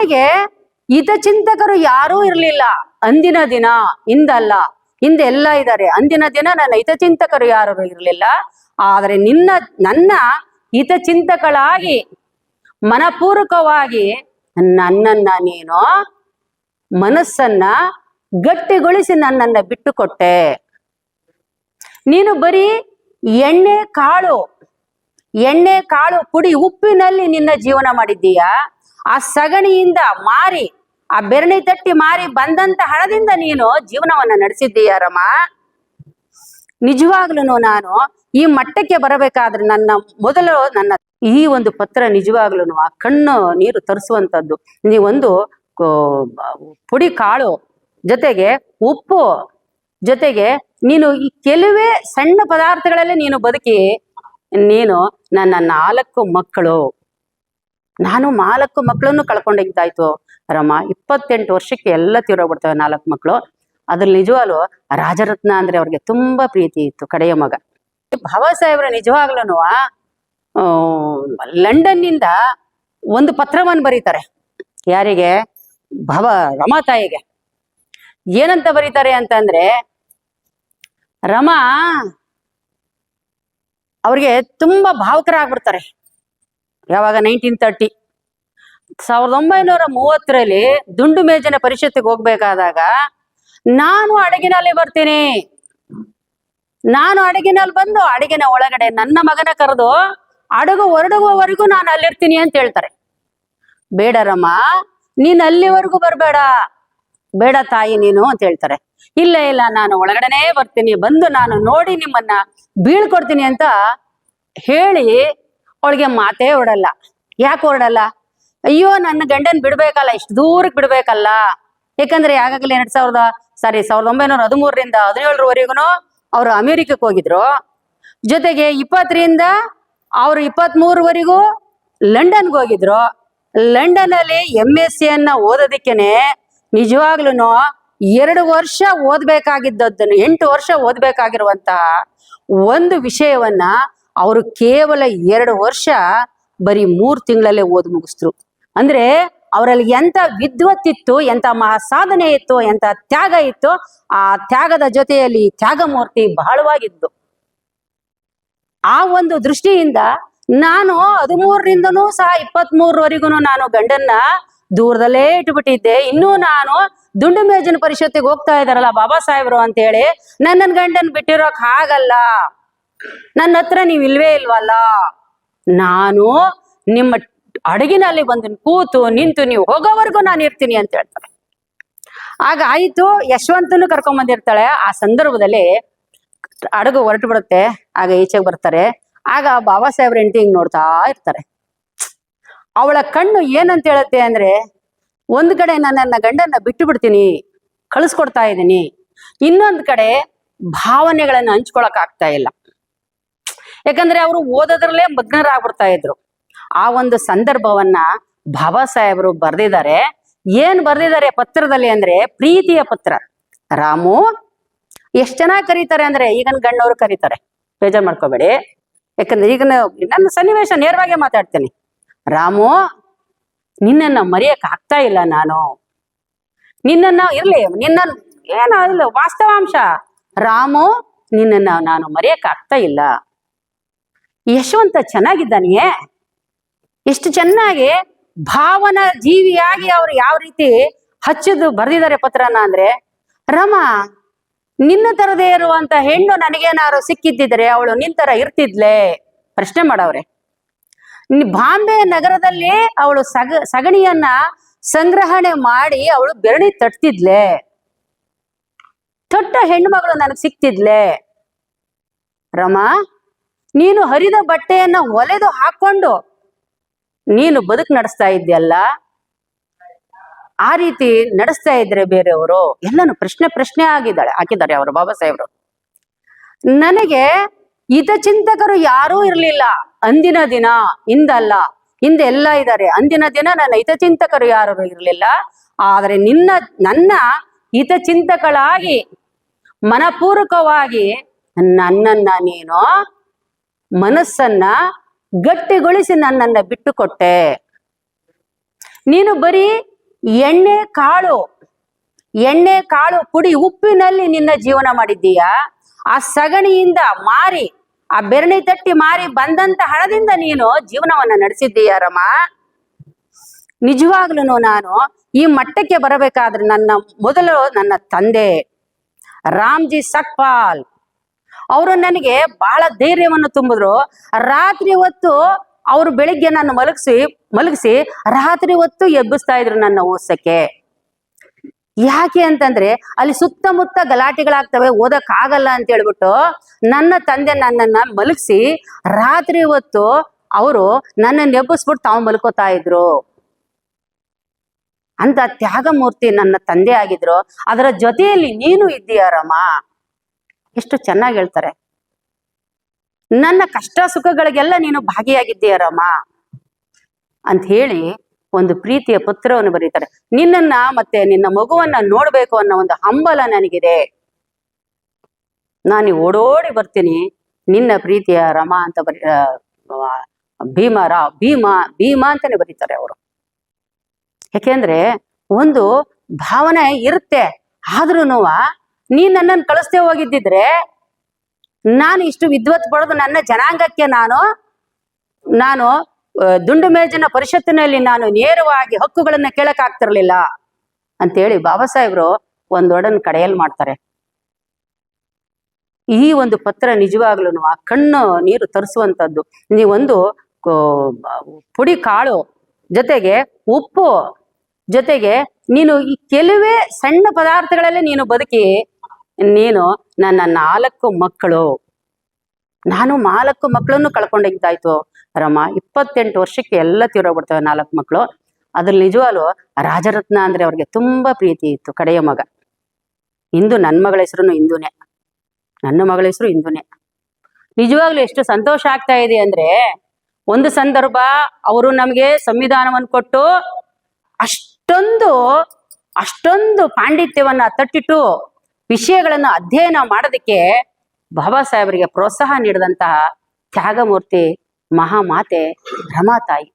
ನನಗೆ ಹಿತಚಿಂತಕರು ಯಾರೂ ಇರಲಿಲ್ಲ. ಅಂದಿನ ದಿನ, ಇಂದಲ್ಲ ಹಿಂದೆ ಎಲ್ಲ ಇದ್ದಾರೆ ಅಂದಿನ ದಿನ ನನ್ನ ಹಿತಚಿಂತಕರು ಯಾರು ಇರಲಿಲ್ಲ. ಆದರೆ ನಿನ್ನ, ನನ್ನ ಹಿತಚಿಂತಕಳಾಗಿ ಮನಪೂರ್ವಕವಾಗಿ ನನ್ನನ್ನ ನೀನು ಮನಸ್ಸನ್ನ ಗಟ್ಟಿಗೊಳಿಸಿ ನನ್ನನ್ನ ಬಿಟ್ಟು ಕೊಟ್ಟೆ ನೀನು ಬರೀ ಎಣ್ಣೆ, ಕಾಳು ಎಣ್ಣೆ, ಕಾಳು ಪುಡಿ ಉಪ್ಪಿನಲ್ಲಿ ನಿನ್ನ ಜೀವನ ಮಾಡಿದ್ದೀಯ? ಆ ಸಗಣಿಯಿಂದ ಮಾರಿ, ಆ ಬೆರಣಿ ತಟ್ಟಿ ಮಾರಿ ಬಂದಂತ ಹಣದಿಂದ ನೀನು ಜೀವನವನ್ನ ನಡೆಸಿದ್ದೀಯ ರಮ? ನಿಜವಾಗ್ಲೂ ನಾನು ಈ ಮಟ್ಟಕ್ಕೆ ಬರಬೇಕಾದ್ರೆ ನನ್ನ ಮೊದಲು ನನ್ನ ಈ ಒಂದು ಪತ್ರ ನಿಜವಾಗ್ಲೂ ಆ ಕಣ್ಣು ನೀರು ತರಿಸುವಂತದ್ದು. ನೀ ಒಂದು ಪುಡಿ ಕಾಳು ಜೊತೆಗೆ ಉಪ್ಪು ಜೊತೆಗೆ ನೀನು ಈ ಕೆಲವೇ ಸಣ್ಣ ಪದಾರ್ಥಗಳಲ್ಲಿ ನೀನು ಬದುಕಿ, ನೀನು ನನ್ನ ನಾಲ್ಕು ಮಕ್ಕಳು. ನಾನು ನಾಲ್ಕು ಮಕ್ಕಳನ್ನು ಕಳ್ಕೊಂಡಾಯ್ತು ರಮ, ಇಪ್ಪತ್ತೆಂಟು ವರ್ಷಕ್ಕೆ ಎಲ್ಲ ತೀರೋಗ್ಬಿಡ್ತವೆ ನಾಲ್ಕು ಮಕ್ಕಳು ಅದ್ರ ನಿಜವಾಗ್ಲು ರಾಜರತ್ನ ಅಂದ್ರೆ ಅವ್ರಿಗೆ ತುಂಬಾ ಪ್ರೀತಿ ಇತ್ತು ಕಡೆಯ ಮಗ. ಭವ ಸಾಹೇಬ್ರ ನಿಜವಾಗ್ಲೂ ಲಂಡನ್ನಿಂದ ಒಂದು ಪತ್ರವನ್ನು ಬರೀತಾರೆ. ಯಾರಿಗೆ? ಭವ, ರಮಾ ತಾಯಿಗೆ. ಏನಂತ ಬರೀತಾರೆ ಅಂತಂದ್ರೆ, ರಮಾ ಅವ್ರಿಗೆ ತುಂಬಾ ಭಾವುಕರಾಗ್ಬಿಡ್ತಾರೆ. ಯಾವಾಗ ನೈನ್ಟೀನ್ ತರ್ಟಿ ಸಾವಿರದ ಒಂಬೈನೂರ ಮೂವತ್ತರಲ್ಲಿ ದುಂಡು ಮೇಜಿನ ಪರಿಷತ್ತಿಗೆ ಹೋಗ್ಬೇಕಾದಾಗ ನಾನು ಅಡಗಿನಲ್ಲಿ ಬರ್ತೀನಿ. ನಾನು ಅಡಗಿನಲ್ಲಿ ಬಂದು ಅಡಗಿನ ಒಳಗಡೆ ನನ್ನ ಮಗನ ಕರೆದು ಅಡಗು ಹೊರಡುವವರೆಗೂ ನಾನು ಅಲ್ಲಿರ್ತೀನಿ ಅಂತ ಹೇಳ್ತಾರೆ. ಬೇಡರಮ್ಮ ನೀನ್ ಅಲ್ಲಿವರೆಗೂ ಬರಬೇಡ. ಬೇಡ ತಾಯಿ ನೀನು ಅಂತ ಹೇಳ್ತಾರೆ. ಇಲ್ಲ ಇಲ್ಲ, ನಾನು ಒಳಗಡೆನೇ ಬರ್ತೀನಿ. ಬಂದು ನಾನು ನೋಡಿ ನಿಮ್ಮನ್ನ ಬೀಳ್ಕೊಡ್ತೀನಿ ಅಂತ ಹೇಳಿ ಅವಳಿಗೆ ಮಾತೇ ಹೊರಡಲ್ಲ ಯಾಕೆ ಹೊರಡಲ್ಲ ಅಯ್ಯೋ, ನನ್ನ ಗಂಡನ್ ಬಿಡ್ಬೇಕಲ್ಲ, ಇಷ್ಟು ದೂರಕ್ಕೆ ಬಿಡ್ಬೇಕಲ್ಲ. ಯಾಕಂದ್ರೆ ಯಾವಾಗಲೇ ಎರಡ್ ಸಾವಿರದ, ಸಾರಿ ಸಾವಿರದ ಒಂಬೈನೂರ ಹದಿಮೂರರಿಂದ ಹದಿನೇಳರವರೆಗೂ ಅವರು ಅಮೆರಿಕಕ್ಕೆ ಹೋಗಿದ್ರು. ಜೊತೆಗೆ ಇಪ್ಪತ್ತರಿಂದ ಅವ್ರು ಇಪ್ಪತ್ತ್ ಮೂರವರೆಗೂ ಲಂಡನ್ಗೆ ಹೋಗಿದ್ರು. ಲಂಡನ್ ಅಲ್ಲಿ ಎಂ ಎಸ್ ಸಿ ಅನ್ನ ಓದೋದಕ್ಕೇನೆ ನಿಜವಾಗ್ಲೂ ಎರಡು ವರ್ಷ ಓದ್ಬೇಕಾಗಿದ್ದದ್ದನ್ನು, ಎಂಟು ವರ್ಷ ಓದ್ಬೇಕಾಗಿರುವಂತಹ ಒಂದು ವಿಷಯವನ್ನ ಅವರು ಕೇವಲ ಎರಡು ವರ್ಷ ಬರೀ ಮೂರ್ ತಿಂಗಳಲ್ಲೇ ಓದ್ ಮುಗಿಸ್ರು. ಅಂದ್ರೆ ಅವರಲ್ಲಿ ಎಂತ ವಿದ್ವತ್ತಿತ್ತು ಎಂತ ಮಹಾ ಸಾಧನೆ ಇತ್ತು, ಎಂತ ತ್ಯಾಗ ಇತ್ತು, ಆ ತ್ಯಾಗದ ಜೊತೆಯಲ್ಲಿ ತ್ಯಾಗಮೂರ್ತಿ ಬಹಳವಾಗಿದ್ದು ಆ ಒಂದು ದೃಷ್ಟಿಯಿಂದ ನಾನು ಹದಿಮೂರರಿಂದನೂ ಸಹ ಇಪ್ಪತ್ತ್ ಮೂರವರೆಗೂ ನಾನು ಗಂಡನ್ನ ದೂರದಲ್ಲೇ ಇಟ್ಬಿಟ್ಟಿದ್ದೆ ಇನ್ನೂ ನಾನು ದುಂಡು ಮೇಜಿನ ಪರಿಷತ್ತಿಗೆ ಹೋಗ್ತಾ ಇದಾರಲ್ಲ ಬಾಬಾ ಸಾಹೇಬ್ರು ಅಂತ ಹೇಳಿ ನನ್ನನ್ ಗಂಡನ್ ಬಿಟ್ಟಿರೋಕ್ ಆಗಲ್ಲ. ನನ್ನ ಹತ್ರ ನೀವ್ ಇಲ್ವೇ ಇಲ್ವಲ್ಲ? ನಾನು ನಿಮ್ಮ ಅಡಗಿನಲ್ಲಿ ಬಂದು ಕೂತು ನಿಂತು ನೀವು ಹೋಗೋವರೆಗೂ ನಾನು ಇರ್ತೀನಿ ಅಂತ ಹೇಳ್ತಾರೆ. ಆಗ ಆಯ್ತು, ಯಶವಂತನು ಕರ್ಕೊಂಡ್ ಬಂದಿರ್ತಾಳೆ. ಆ ಸಂದರ್ಭದಲ್ಲಿ ಹಡಗು ಹೊರಟು ಬಿಡುತ್ತೆ. ಆಗ ಈಚೆಗೆ ಬರ್ತಾರೆ. ಆಗ ಬಾಬಾ ಸಾಹೇಬ್ರ ಹೆಂಡತಿ ಹಿಂಗ್ ನೋಡ್ತಾ ಇರ್ತಾರೆ. ಅವಳ ಕಣ್ಣು ಏನಂತ ಹೇಳುತ್ತೆ ಅಂದ್ರೆ, ಒಂದ್ ಕಡೆ ನನ್ನ ಗಂಡನ್ನ ಬಿಟ್ಟು ಬಿಡ್ತೀನಿ, ಕಳಿಸ್ಕೊಡ್ತಾ ಇದ್ದೀನಿ. ಇನ್ನೊಂದ್ ಕಡೆ ಭಾವನೆಗಳನ್ನ ಹಂಚ್ಕೊಳಕ್ ಆಗ್ತಾ ಇಲ್ಲ. ಯಾಕಂದ್ರೆ ಅವರು ಓದೋದ್ರಲ್ಲೇ ಮಗ್ನರಾಗ್ಬಿಡ್ತಾ ಇದ್ರು ಆ ಒಂದು ಸಂದರ್ಭವನ್ನ ಬಾಬಾ ಸಾಹೇಬರು ಬರ್ದಿದ್ದಾರೆ. ಏನ್ ಬರ್ದಿದ್ದಾರೆ ಪತ್ರದಲ್ಲಿ ಅಂದ್ರೆ ಪ್ರೀತಿಯ ಪತ್ರ. ರಾಮು, ಎಷ್ಟ್ ಚೆನ್ನಾಗಿ ಕರೀತಾರೆ ಅಂದ್ರೆ ಈಗನ್ ಗಣ್ಣವ್ರು ಕರೀತಾರೆ. ಬೇಜಾರ್ ಮಾಡ್ಕೋಬೇಡಿ. ಯಾಕಂದ್ರೆ ಈಗ ನನ್ನ ಸನ್ನಿವೇಶ ನೇರವಾಗಿ ಮಾತಾಡ್ತೇನೆ. ರಾಮು, ನಿನ್ನನ್ನ ಮರೆಯಕ್ ಆಗ್ತಾ ಇಲ್ಲ ನಾನು. ನಿನ್ನನ್ನ, ಇರ್ಲಿ, ನಿನ್ನ ಏನಾದ್ಲು ವಾಸ್ತವಾಂಶ. ರಾಮು, ನಿನ್ನನ್ನ ನಾನು ಮರೆಯಕ್ ಆಗ್ತಾ ಇಲ್ಲ. ಯಶವಂತ ಚೆನ್ನಾಗಿದ್ದಾನೆ. ಎಷ್ಟು ಚೆನ್ನಾಗಿ ಭಾವನ ಜೀವಿಯಾಗಿ ಅವರು ಯಾವ ರೀತಿ ಹಚ್ಚಿದ್ದು ಬರೆದಿದ್ದಾರೆ ಪತ್ರನ ಅಂದ್ರೆ, ರಮ, ನಿನ್ನ ತರದೇ ಇರುವಂತ ಹೆಣ್ಣು ನನಗೇನಾರು ಸಿಕ್ಕಿದ್ದಿದ್ರೆ ಅವಳು ತರ ಇರ್ತಿದ್ಲೆ? ಪ್ರಶ್ನೆ ಮಾಡವ್ರೆ. ಬಾಂಬೆ ನಗರದಲ್ಲಿ ಅವಳು ಸಗ, ಸಗಣಿಯನ್ನ ಸಂಗ್ರಹಣೆ ಮಾಡಿ ಅವಳು ಬೆರಣಿ ತಟ್ತಿದ್ಲೆ? ತೊಟ್ಟ ಹೆಣ್ಮಗಳು ನನಗ್ ಸಿಕ್ತಿದ್ಲೆ? ರಮ ನೀನು ಹರಿದ ಬಟ್ಟೆಯನ್ನ ಒಲೆದು ಹಾಕೊಂಡು ನೀನು ಬದುಕು ನಡೆಸ್ತಾ ಇದ್ಯಲ್ಲ ಆ ರೀತಿ ನಡೆಸ್ತಾ ಇದ್ರೆ ಬೇರೆಯವರು ಎಲ್ಲಾನು ಪ್ರಶ್ನೆ ಪ್ರಶ್ನೆ ಆಗಿದ್ದಾಳೆ, ಹಾಕಿದ್ದಾರೆ ಅವರು ಬಾಬಾ ಸಾಹೇಬ್ರು. ನನಗೆ ಹಿತಚಿಂತಕರು ಯಾರೂ ಇರಲಿಲ್ಲ. ಅಂದಿನ ದಿನ ಇಂದಲ್ಲ ಹಿಂದೆ ಎಲ್ಲ ಇದ್ದಾರೆ. ಅಂದಿನ ದಿನ ನನ್ನ ಹಿತಚಿಂತಕರು ಯಾರು ಇರಲಿಲ್ಲ. ಆದರೆ ನಿನ್ನ, ನನ್ನ ಹಿತಚಿಂತಕಳಾಗಿ ಮನಪೂರ್ವಕವಾಗಿ ನನ್ನನ್ನ ನೀನು ಮನಸ್ಸನ್ನ ಗಟ್ಟಿಗೊಳಿಸಿ ನನ್ನನ್ನ ಬಿಟ್ಟು ಕೊಟ್ಟೆ ನೀನು ಬರೀ ಎಣ್ಣೆ, ಕಾಳು ಎಣ್ಣೆ, ಕಾಳು ಪುಡಿ ಉಪ್ಪಿನಲ್ಲಿ ನಿನ್ನ ಜೀವನ ಮಾಡಿದ್ದೀಯಾ? ಆ ಸಗಣಿಯಿಂದ ಮಾರಿ, ಆ ಬೆರಣಿ ತಟ್ಟಿ ಮಾರಿ ಬಂದಂತ ಹಣದಿಂದ ನೀನು ಜೀವನವನ್ನ ನಡೆಸಿದ್ದೀಯ ರಮ? ನಿಜವಾಗ್ಲೂ ನಾನು ಈ ಮಟ್ಟಕ್ಕೆ ಬರಬೇಕಾದ್ರೆ ನನ್ನ ಮೊದಲು ನನ್ನ ತಂದೆ ರಾಮ್ಜಿ ಸಕ್ಪಾಲ್. ಅವರು ನನಗೆ ಬಹಳ ಧೈರ್ಯವನ್ನು ತುಂಬಿದ್ರು. ರಾತ್ರಿ ಹೊತ್ತು ಅವರು ಬೆಳಿಗ್ಗೆ ನನ್ನ ಮಲಗಿಸಿ ಮಲಗಿಸಿ ರಾತ್ರಿ ಹೊತ್ತು ಎಬ್ಬಿಸ್ತಾ ಇದ್ರು ನನ್ನ ಓದ್ಸಕ್ಕೆ ಯಾಕೆ ಅಂತಂದ್ರೆ ಅಲ್ಲಿ ಸುತ್ತಮುತ್ತ ಗಲಾಟೆಗಳಾಗ್ತವೆ ಓದಕ್ ಆಗಲ್ಲ ಅಂತ ಹೇಳ್ಬಿಟ್ಟು ನನ್ನ ತಂದೆ ನನ್ನನ್ನ ಮಲಗಿಸಿ ರಾತ್ರಿ ಹೊತ್ತು ಅವರು ನನ್ನನ್ನು ಎಬ್ಬಿಸ್ಬಿಟ್ಟು ತಾವು ಮಲ್ಕೋತಾ ಇದ್ರು. ಅಂತ ತ್ಯಾಗಮೂರ್ತಿ ನನ್ನ ತಂದೆ ಆಗಿದ್ರು. ಅದರ ಜೊತೆಯಲ್ಲಿ ನೀನು ಇದ್ದೀಯ ರಮ? ಎಷ್ಟು ಚೆನ್ನಾಗಿ ಹೇಳ್ತಾರೆ. ನನ್ನ ಕಷ್ಟ ಸುಖಗಳಿಗೆಲ್ಲ ನೀನು ಭಾಗಿಯಾಗಿದ್ದೀಯ ರಮ. ಅಂತ ಹೇಳಿ ಒಂದು ಪ್ರೀತಿಯ ಪತ್ರವನ್ನು ಬರೀತಾರೆ. ನಿನ್ನನ್ನ ಮತ್ತೆ ನಿನ್ನ ಮಗುವನ್ನ ನೋಡ್ಬೇಕು ಅನ್ನೋ ಒಂದು ಹಂಬಲ ನನಗಿದೆ. ನಾನು ಓಡೋಡಿ ಬರ್ತೀನಿ. ನಿನ್ನ ಪ್ರೀತಿಯ ರಮ ಅಂತ ಬರೀ ಭೀಮ, ರಾ, ಭೀಮ ಭೀಮ ಅಂತಾನೆ ಬರೀತಾರೆ ಅವರು. ಯಾಕೆಂದ್ರೆ ಒಂದು ಭಾವನೆ ಇರುತ್ತೆ. ಆದ್ರೂ ನೀನ್ ನನ್ನನ್ನು ಕಳಿಸ್ತೇ ಹೋಗಿದ್ದಿದ್ರೆ ನಾನು ಇಷ್ಟು ವಿದ್ವತ್ ಪಡೆದು ನನ್ನ ಜನಾಂಗಕ್ಕೆ ನಾನು ನಾನು ಆ, ದುಂಡು ಮೇಜಿನ ಪರಿಷತ್ತಿನಲ್ಲಿ ನಾನು ನೇರವಾಗಿ ಹಕ್ಕುಗಳನ್ನ ಕೇಳಕ್ ಆಗ್ತಿರ್ಲಿಲ್ಲ ಅಂತೇಳಿ ಬಾಬಾ ಸಾಹೇಬ್ರು ಒಂದೊಡನ್ ಕಡೆಯಲ್ಲಿ ಮಾಡ್ತಾರೆ. ಈ ಒಂದು ಪತ್ರ ನಿಜವಾಗ್ಲೂ ಕಣ್ಣು ನೀರು ತರಿಸುವಂತದ್ದು. ನೀವೊಂದು ಪುಡಿ ಕಾಳು ಜೊತೆಗೆ ಉಪ್ಪು ಜೊತೆಗೆ ನೀನು ಈ ಕೆಲವೇ ಸಣ್ಣ ಪದಾರ್ಥಗಳಲ್ಲೇ ನೀನು ಬದುಕಿ ನೀನು ನನ್ನ ನಾಲ್ಕು ಮಕ್ಕಳು. ನಾನು ನಾಲ್ಕು ಮಕ್ಕಳನ್ನು ಕಳ್ಕೊಂಡಾಯ್ತು ರಮ, ಇಪ್ಪತ್ತೆಂಟು ವರ್ಷಕ್ಕೆ ಎಲ್ಲ ತೀರೋಗ್ಬಿಡ್ತವೆ ನಾಲ್ಕು ಮಕ್ಕಳು. ಅದ್ರ ನಿಜವಾಗ್ಲು ರಾಜರತ್ನ ಅಂದ್ರೆ ಅವ್ರಿಗೆ ತುಂಬಾ ಪ್ರೀತಿ ಇತ್ತು ಕಡೆಯ ಮಗ. ಇಂದು ನನ್ನ ಮಗಳ ಹೆಸರು ಇಂದುನೇ. ನನ್ನ ಮಗಳ ಹೆಸರು ಇಂದುನೇ. ನಿಜವಾಗ್ಲು ಎಷ್ಟು ಸಂತೋಷ ಆಗ್ತಾ ಇದೆ ಅಂದ್ರೆ ಒಂದು ಸಂದರ್ಭ ಅವರು ನಮಗೆ ಸಂವಿಧಾನವನ್ನು ಕೊಟ್ಟು ಅಷ್ಟೊಂದು ಅಷ್ಟೊಂದು ಪಾಂಡಿತ್ಯವನ್ನ ತಟ್ಟಿಟ್ಟು ವಿಷಯಗಳನ್ನು ಅಧ್ಯಯನ ಮಾಡೋದಕ್ಕೆ ಬಾಬಾ ಸಾಹೇಬರಿಗೆ ಪ್ರೋತ್ಸಾಹ ನೀಡಿದಂತಹ ತ್ಯಾಗಮೂರ್ತಿ ಮಹಾಮಾತೆ ರಮಾತಾಯಿ